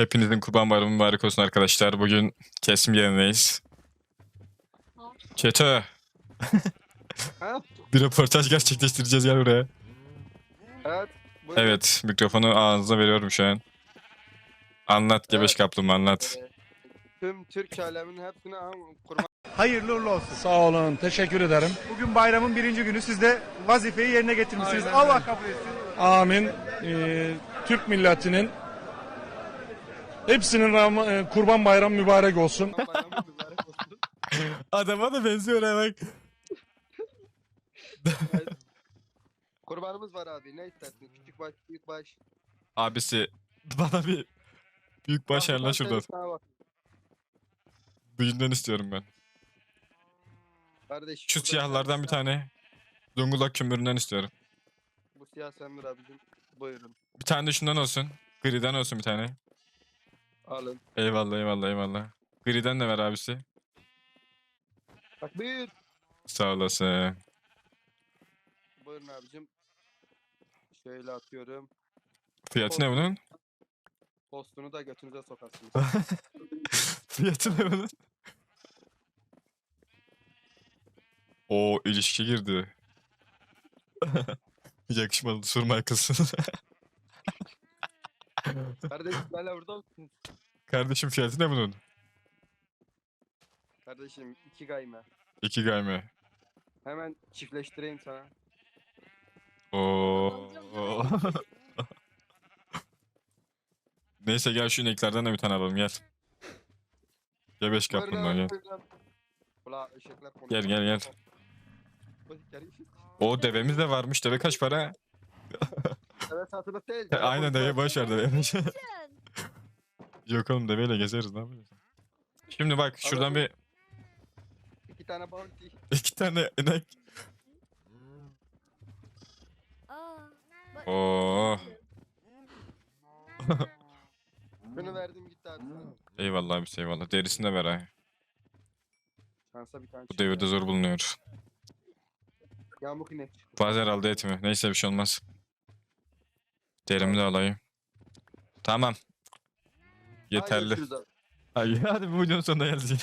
Hepinizin kurban bayramı mübarek olsun arkadaşlar. Bugün kesim yerindeyiz. Çeto. Ha? bir röportaj gerçekleştireceğiz gel buraya. Evet. buyurun. Evet mikrofonu ağzınıza veriyorum şu an. Anlat gebeş Evet. kaplumbağa anlat. Ee, tüm Türk aleminin hepsine kurban Hayırlı uğurlu olsun. Sağ olun. Teşekkür ederim. Bugün bayramın birinci günü. Siz de vazifeyi yerine getirmişsiniz. Aynen Allah kabul etsin. Amin. Ee, Türk milletinin hepsinin Ram- e, kurban bayramı mübarek olsun. Adama da benziyor bak. Kurbanımız var abi. Ne istersin? Küçük baş, büyük baş. Abisi bana bir büyük baş ben şuradan. sana bak. İstiyorum ben. Kardeş. Şu burada siyahlardan bir tane Zonguldak kömüründen istiyorum. Bu siyah sendir abicim. Buyurun. Bir tane de şundan olsun. Griden olsun bir tane. Alın. Eyvallah eyvallah eyvallah. Griden de ver abisi. Bak buyur. Sağ olasın. Buyurun abicim. Şöyle atıyorum. Fiyatı ne bunun? Postunu da götünüze sokarsınız. Fiyatı ne bunun? O ilişki girdi. Yakışmadı sorma kızsın. Kardeş hala burada mısın? Kardeşim fiyatı ne bunun? Kardeşim iki gayme. İki gayme. Hemen çiftleştireyim sana. Oo. Neyse gel şu ineklerden de bir tane alalım gel. Gel beş kaplumbağa gel. buyurun. Ula eşekler Gel gel gel. O devemiz de varmış. Deve kaç para? Evet satılık değil. Aynen deve boş ver deve. Yok oğlum deveyle gezeriz ne yapacağız? Şimdi bak şuradan bir İki tane bounty. iki tane inek. Oo. Bunu verdim gitti abi sana. Eyvallah abi eyvallah. Derisini de ver ha. Şansa bir tane Bu çıktı. devirde zor bulunuyor. Yamuk inek çıktı. Bazen aldı etimi. Neyse bir şey olmaz. Derimi de alayım. Tamam. Hadi Yeterli. görüşürüz abi. Ay, hadi bu videonun sonuna geldik.